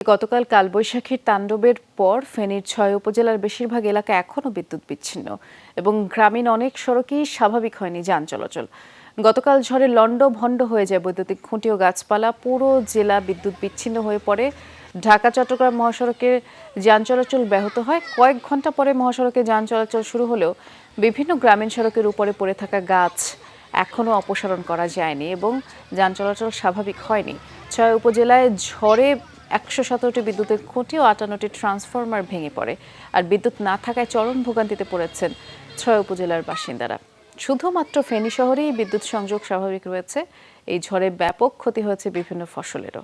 গতকাল কালবৈশাখীর তাণ্ডবের পর ফেনীর ছয় উপজেলার বেশিরভাগ এলাকা এখনও বিদ্যুৎ বিচ্ছিন্ন এবং গ্রামীণ অনেক সড়কই স্বাভাবিক হয়নি যান চলাচল। গতকাল ঝড়ে লন্ড ভণ্ড হয়ে যায় বৈদ্যুতিক খুঁটি ও গাছপালা। পুরো জেলা বিদ্যুৎ বিচ্ছিন্ন হয়ে পড়ে। ঢাকা, চট্টগ্রাম মহাসড়কে যান চলাচল ব্যাহত হয়। কয়েক ঘণ্টা পরে মহাসড়কে যান চলাচল শুরু হলেও বিভিন্ন গ্রামীণ সড়কের উপরে পড়ে থাকা গাছ এখনও অপসারণ করা যায়নি এবং যান চলাচল স্বাভাবিক হয়নি। ছয় উপজেলায় ঝড়ে একশো সতেরোটি বিদ্যুতের খুঁটি ও আটান্নটি ট্রান্সফরমার ভেঙে পড়ে। আর বিদ্যুৎ না থাকায় চরম ভোগান্তিতে পড়েছেন ছয় উপজেলার বাসিন্দারা। শুধুমাত্র ফেনী শহরেই বিদ্যুৎ সংযোগ স্বাভাবিক রয়েছে। এই ঝড়ে ব্যাপক ক্ষতি হয়েছে বিভিন্ন ফসলেরও।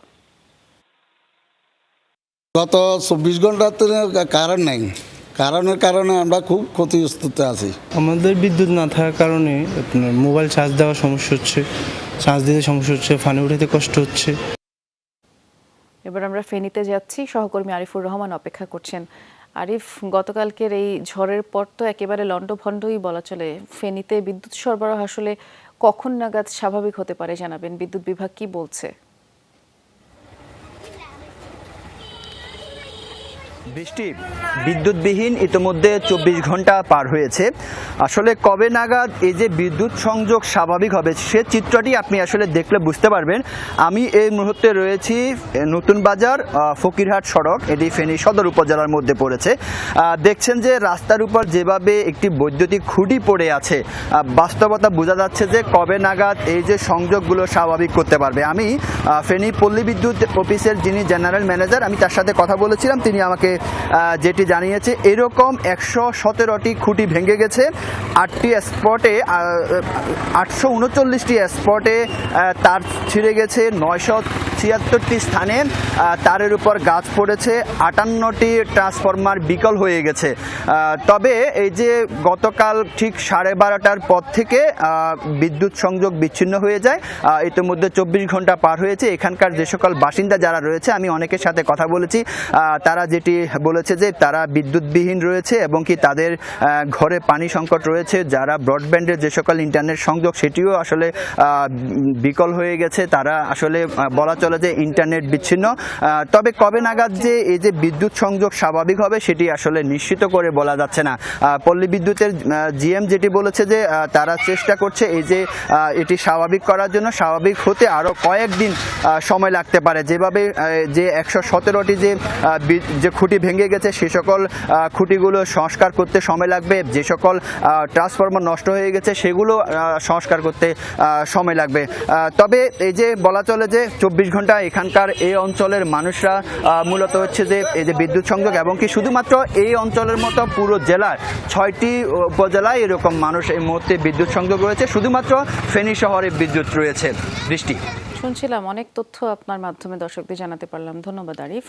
গত চব্বিশ ঘন্টাতে কারণ নাই। কারণের কারণে আমরা খুব ক্ষতিগ্রস্ততে আছি। আমাদের বিদ্যুৎ না থাকার কারণে আপনার মোবাইল চার্জ দেওয়ার সমস্যা হচ্ছে। চার্জ দিতে সমস্যা হচ্ছে ফানে উঠাতে কষ্ট হচ্ছে। এবার আমরা ফেনীতে যাচ্ছি। সহকর্মী আরিফুর রহমান অপেক্ষা করছেন। আরিফ, গতকালকের এই ঝড়ের পর তো একেবারে লণ্ডভণ্ডই বলা চলে। ফেনীতে বিদ্যুৎ সরবরাহ আসলে কখন নাগাদ স্বাভাবিক হতে পারে জানাবেন। বিদ্যুৎ বিভাগ কি বলছে? বৃষ্টি। বিদ্যুৎবিহীন ইতিমধ্যে চব্বিশ ঘণ্টা পার হয়েছে। আসলে কবে নাগাদ এই যে বিদ্যুৎ সংযোগ স্বাভাবিক হবে সে চিত্রটি আপনি আসলে দেখলে বুঝতে পারবেন। আমি এই মুহূর্তে রয়েছি নতুন বাজার ফকিরহাট সড়ক। এটি ফেনী সদর উপজেলার মধ্যে পড়েছে। দেখছেন যে রাস্তার উপর যেভাবে একটি বৈদ্যুতিক খুঁটি পড়ে আছে বাস্তবতা বোঝা যাচ্ছে যে কবে নাগাদ এই যে সংযোগগুলো স্বাভাবিক করতে পারবে। আমি ফেনী পল্লী বিদ্যুৎ অফিসের যিনি জেনারেল ম্যানেজার, আমি তার সাথে কথা বলেছিলাম, তিনি আমাকে যেটি জানিয়েছে, এরকম একশো সতেরোটি খুঁটি ভেঙে গেছে। আটটি স্পটে আটশো উনচল্লিশটি স্পটে তার ছিঁড়ে গেছে। নয়শো ছিয়াত্তরটি স্থানে তারের উপর গাছ পড়েছে, আটান্নটি ট্রান্সফরমার বিকল হয়ে গেছে। তবে এই যে গতকাল ঠিক সাড়ে বারোটার পর থেকে বিদ্যুৎ সংযোগ বিচ্ছিন্ন হয়ে যায় ইতিমধ্যে চব্বিশ ঘণ্টা পার হয়েছে। এখানকার যে সকল বাসিন্দা যারা রয়েছে, আমি অনেকের সাথে কথা বলেছি তারা যেটি বলেছে যে তারা বিদ্যুৎবিহীন রয়েছে এবং কি তাদের ঘরে পানি সংকট রয়েছে, যারা ব্রডব্যান্ডের যে সকল ইন্টারনেট সংযোগ, সেটিও আসলে বিকল হয়ে গেছে। তারা আসলে বলা চলে যে ইন্টারনেট বিচ্ছিন্ন। তবে কবে নাগাদ যে এই যে বিদ্যুৎ সংযোগ স্বাভাবিক হবে সেটি আসলে নিশ্চিত করে বলা যাচ্ছে না। পল্লী বিদ্যুতের জিএম যেটি বলেছে যে তারা চেষ্টা করছে এই যে এটি স্বাভাবিক করার জন্য। স্বাভাবিক হতে আরও কয়েকদিন সময় লাগতে পারে। যেভাবে যে একশো সতেরোটি যে যে খুঁটি ভেঙে গেছে, সে সকল খুঁটিগুলো সংস্কার করতে সময় লাগবে। যে সকল ট্রান্সফরমার নষ্ট হয়ে গেছে, সেগুলো সংস্কার করতে সময় লাগবে। তবে এই যে বলা চলে যে, চব্বিশ ঘণ্টা এখানকার এই অঞ্চলের মানুষরা মূলত হচ্ছে যে এই যে বিদ্যুৎ সংযোগ এবং কি শুধুমাত্র এই অঞ্চলের মতো পুরো জেলার ছয়টি উপজেলায় এরকম মানুষ এই মুহূর্তে বিদ্যুৎ সংযোগ রয়েছে। শুধুমাত্র ফেনী শহরে বিদ্যুৎ রয়েছে। বৃষ্টি। শুনছিলাম অনেক তথ্য আপনার মাধ্যমে দর্শকদের জানাতে পারলাম। ধন্যবাদ, আরিফ।